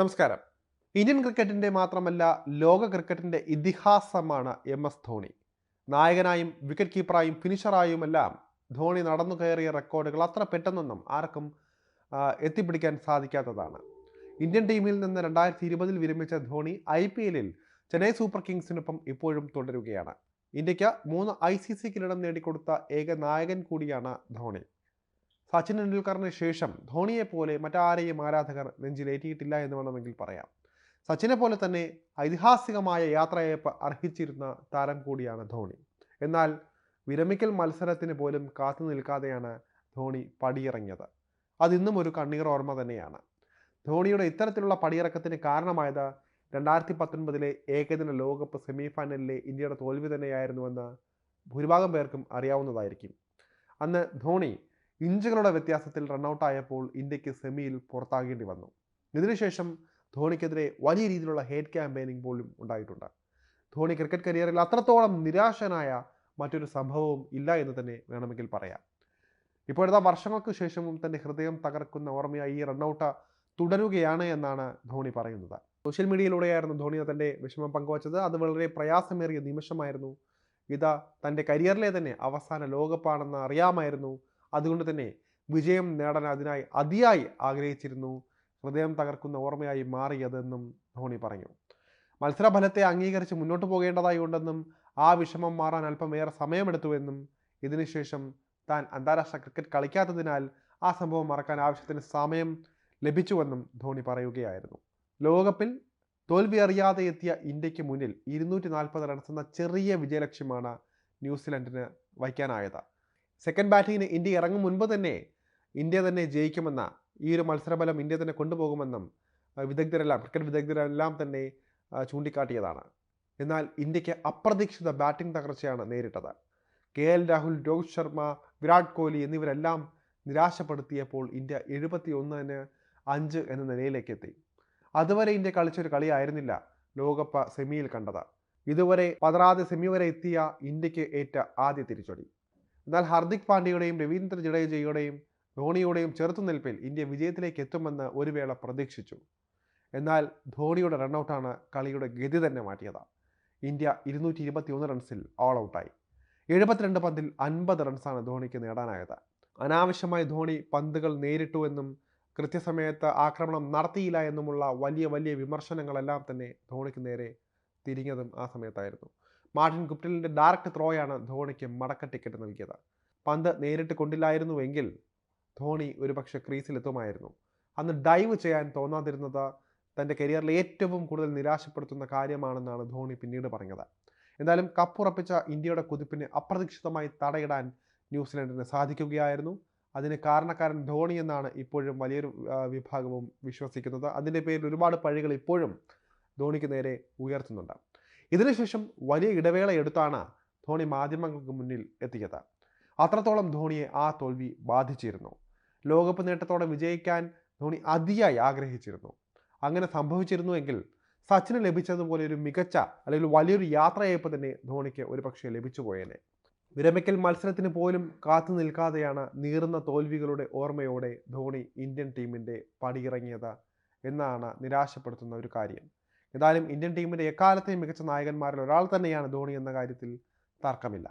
നമസ്കാരം. ഇന്ത്യൻ ക്രിക്കറ്റിന്റെ മാത്രമല്ല ലോക ക്രിക്കറ്റിന്റെ ഇതിഹാസമാണ് എം എസ് ധോണി. നായകനായും വിക്കറ്റ് കീപ്പറായും ഫിനിഷറായുമെല്ലാം ധോണി നടന്നു കയറിയ റെക്കോർഡുകൾ അത്ര പെട്ടെന്നൊന്നും ആർക്കും എത്തിപ്പിടിക്കാൻ സാധിക്കാത്തതാണ്. ഇന്ത്യൻ ടീമിൽ നിന്ന് രണ്ടായിരത്തി ഇരുപതിൽ വിരമിച്ച ധോണി ഐ പി എല്ലിൽ ചെന്നൈ സൂപ്പർ കിങ്സിനൊപ്പം ഇപ്പോഴും തുടരുകയാണ്. ഇന്ത്യയ്ക്ക് മൂന്ന് ഐ സി സി കിരീടം നേടിക്കൊടുത്ത ഏക നായകൻ കൂടിയാണ് ധോണി. സച്ചിൻ ടെണ്ടുൽക്കറിന് ശേഷം ധോണിയെപ്പോലെ മറ്റാരെയും ആരാധകർ നെഞ്ചിലേറ്റിയിട്ടില്ല എന്ന് വേണമെങ്കിൽ പറയാം. സച്ചിനെ പോലെ തന്നെ ഐതിഹാസികമായ യാത്രയെ അർഹിച്ചിരുന്ന താരം കൂടിയാണ് ധോണി. എന്നാൽ വിരമിക്കൽ മത്സരത്തിന് പോലും കാത്തു നിൽക്കാതെയാണ് ധോണി പടിയിറങ്ങിയത്. അതിന്നും ഒരു കണ്ണീർ ഓർമ്മ തന്നെയാണ്. ധോണിയുടെ ഇത്തരത്തിലുള്ള പടിയിറക്കത്തിന് കാരണമായത് രണ്ടായിരത്തി പത്തൊൻപതിലെ ഏകദിന ലോകകപ്പ് സെമിഫൈനലിലെ ഇന്ത്യയുടെ തോൽവി തന്നെയായിരുന്നുവെന്ന് ഭൂരിഭാഗം പേർക്കും അറിയാവുന്നതായിരിക്കും. അന്ന് ധോണി ഇഞ്ചുകളുടെ വ്യത്യാസത്തിൽ റണ്ണൌട്ടായപ്പോൾ ഇന്ത്യയ്ക്ക് സെമിയിൽ പുറത്താകേണ്ടി വന്നു. ഇതിനുശേഷം ധോണിക്കെതിരെ വലിയ രീതിയിലുള്ള ഹേറ്റ് ക്യാമ്പയിനിങ് പോലും ഉണ്ടായിട്ടുണ്ട്. ധോണി ക്രിക്കറ്റ് കരിയറിൽ അത്രത്തോളം നിരാശനായ മറ്റൊരു സംഭവവും ഇല്ല എന്ന് തന്നെ വേണമെങ്കിൽ പറയാം. ഇപ്പോഴത്തെ വർഷങ്ങൾക്ക് ശേഷവും തന്റെ ഹൃദയം തകർക്കുന്ന ഓർമ്മയായി ഈ റണ്ണൌട്ട് തുടരുകയാണ് എന്നാണ് ധോണി പറയുന്നത്. സോഷ്യൽ മീഡിയയിലൂടെയായിരുന്നു ധോണി തന്റെ വിഷമം പങ്കുവച്ചത്. അത് വളരെ പ്രയാസമേറിയ നിമിഷമായിരുന്നു. ഇത് തന്റെ കരിയറിലെ തന്നെ അവസാന ലോകകപ്പാണെന്ന് അറിയാമായിരുന്നു അതുകൊണ്ട് തന്നെ വിജയം നേടാൻ അതിനായി അതിയായി ആഗ്രഹിച്ചിരുന്നു. ഹൃദയം തകർക്കുന്ന ഓർമ്മയായി മാറിയതെന്നും ധോണി പറഞ്ഞു. മത്സരഫലത്തെ അംഗീകരിച്ച് മുന്നോട്ട് പോകേണ്ടതായി ഉണ്ടെന്നും ആ വിഷമം മാറാൻ അല്പമേറെ സമയമെടുത്തുവെന്നും ഇതിനുശേഷം താൻ അന്താരാഷ്ട്ര ക്രിക്കറ്റ് കളിക്കാത്തതിനാൽ ആ സംഭവം മറക്കാൻ ആവശ്യത്തിന് സമയം ലഭിച്ചുവെന്നും ധോണി പറയുകയായിരുന്നു. ലോകകപ്പിൽ തോൽവി അറിയാതെ എത്തിയ ഇന്ത്യയ്ക്ക് മുന്നിൽ ഇരുന്നൂറ്റി നാൽപ്പത് റൺസ് എന്ന ചെറിയ വിജയലക്ഷ്യമാണ് ന്യൂസിലൻഡിന് വയ്ക്കാനായത്. സെക്കൻഡ് ബാറ്റിങ്ങിന് ഇന്ത്യ ഇറങ്ങും മുൻപ് തന്നെ ഇന്ത്യ തന്നെ ജയിക്കുമെന്ന ഈ ഒരു മത്സരഫലം ഇന്ത്യ തന്നെ കൊണ്ടുപോകുമെന്നും വിദഗ്ധരെല്ലാം ക്രിക്കറ്റ് വിദഗ്ധരെല്ലാം തന്നെ ചൂണ്ടിക്കാട്ടിയതാണ്. എന്നാൽ ഇന്ത്യയ്ക്ക് അപ്രതീക്ഷിത ബാറ്റിംഗ് തകർച്ചയാണ് നേരിട്ടത്. കെ എൽ രാഹുൽ രോഹിത് ശർമ്മ വിരാട് കോഹ്ലി എന്നിവരെല്ലാം നിരാശപ്പെടുത്തിയപ്പോൾ ഇന്ത്യ എഴുപത്തി ഒന്നിന് അഞ്ച് എന്ന നിലയിലേക്ക് എത്തി. അതുവരെ ഇന്ത്യ കളിച്ചൊരു കളിയായിരുന്നില്ല ലോകകപ്പ് സെമിയിൽ കണ്ടത്. ഇതുവരെ പതറാതെ സെമി വരെ എത്തിയ ഇന്ത്യയ്ക്ക് ഏറ്റ ആദ്യ തിരിച്ചടി. എന്നാൽ ഹാർദിക് പാണ്ഡ്യയുടെയും രവീന്ദ്ര ജഡേജയുടെയും ധോണിയുടെയും ചെറുത്തുനിൽപ്പിൽ ഇന്ത്യ വിജയത്തിലേക്ക് എത്തുമെന്ന് ഒരു വേള പ്രതീക്ഷിച്ചു. എന്നാൽ ധോണിയുടെ റണ്ണൌട്ടാണ് കളിയുടെ ഗതി തന്നെ മാറ്റിയത്. ഇന്ത്യ ഇരുന്നൂറ്റി ഇരുപത്തി ഒന്ന് റൺസിൽ ഓൾ ഔട്ടായി എഴുപത്തിരണ്ട് പന്തിൽ അൻപത് റൺസാണ് ധോണിക്ക് നേടാനായത്. അനാവശ്യമായി ധോണി പന്തുകൾ നേരിട്ടു എന്നും കൃത്യസമയത്ത് ആക്രമണം നടത്തിയില്ല എന്നുമുള്ള വലിയ വലിയ വിമർശനങ്ങളെല്ലാം തന്നെ ധോണിക്ക് നേരെ തിരിഞ്ഞതും ആ സമയത്തായിരുന്നു. മാർട്ടിൻ ഗുപ്റ്റിലിന്റെ ഡയറക്റ്റ് ത്രോയാണ് ധോണിക്ക് മടക്ക ടിക്കറ്റ് നൽകിയത്. പന്ത് നേരിട്ട് കൊണ്ടില്ലായിരുന്നുവെങ്കിൽ ധോണി ഒരുപക്ഷെ ക്രീസിലെത്തുമായിരുന്നു. അന്ന് ഡൈവ് ചെയ്യാൻ തോന്നാതിരുന്നത് തന്റെ കരിയറിൽ ഏറ്റവും കൂടുതൽ നിരാശപ്പെടുത്തുന്ന കാര്യമാണെന്നാണ് ധോണി പിന്നീട് പറഞ്ഞത്. എന്തായാലും കപ്പുറപ്പിച്ച ഇന്ത്യയുടെ കുതിപ്പിന് അപ്രതീക്ഷിതമായി തടയിടാൻ ന്യൂസിലൻഡിന് സാധിക്കുകയായിരുന്നു. അതിന് കാരണക്കാരൻ ധോണി എന്നാണ് ഇപ്പോഴും വലിയൊരു വിഭാഗവും വിശ്വസിക്കുന്നത്. അതിന്റെ പേരിൽ ഒരുപാട് പഴികൾ ഇപ്പോഴും ധോണിക്ക് നേരെ ഉയർത്തുന്നുണ്ട്. ഇതിനുശേഷം വലിയ ഇടവേള എടുത്താണ് ധോണി മാധ്യമങ്ങൾക്ക് മുന്നിൽ എത്തിയത്. അത്രത്തോളം ധോണിയെ ആ തോൽവി ബാധിച്ചിരുന്നു. ലോകകപ്പ് നേട്ടത്തോടെ വിജയിക്കാൻ ധോണി അതിയായി ആഗ്രഹിച്ചിരുന്നു. അങ്ങനെ സംഭവിച്ചിരുന്നു എങ്കിൽ സച്ചിന് ലഭിച്ചതുപോലെ ഒരു മികച്ച അല്ലെങ്കിൽ വലിയൊരു യാത്രയായപ്പോൾ തന്നെ ധോണിക്ക് ഒരു പക്ഷേ ലഭിച്ചു പോയേനെ. വിരമിക്കൽ മത്സരത്തിന് പോലും കാത്തു നിൽക്കാതെയാണ് നീറുന്ന തോൽവികളുടെ ഓർമ്മയോടെ ധോണി ഇന്ത്യൻ ടീമിന്റെ പടിയിറങ്ങിയത് എന്നാണ് നിരാശപ്പെടുത്തുന്ന ഒരു കാര്യം. ഏതായാലും ഇന്ത്യൻ ടീമിന്റെ എക്കാലത്തെയും മികച്ച നായകന്മാരിൽ ഒരാൾ തന്നെയാണ് ധോണി എന്ന കാര്യത്തിൽ തർക്കമില്ല.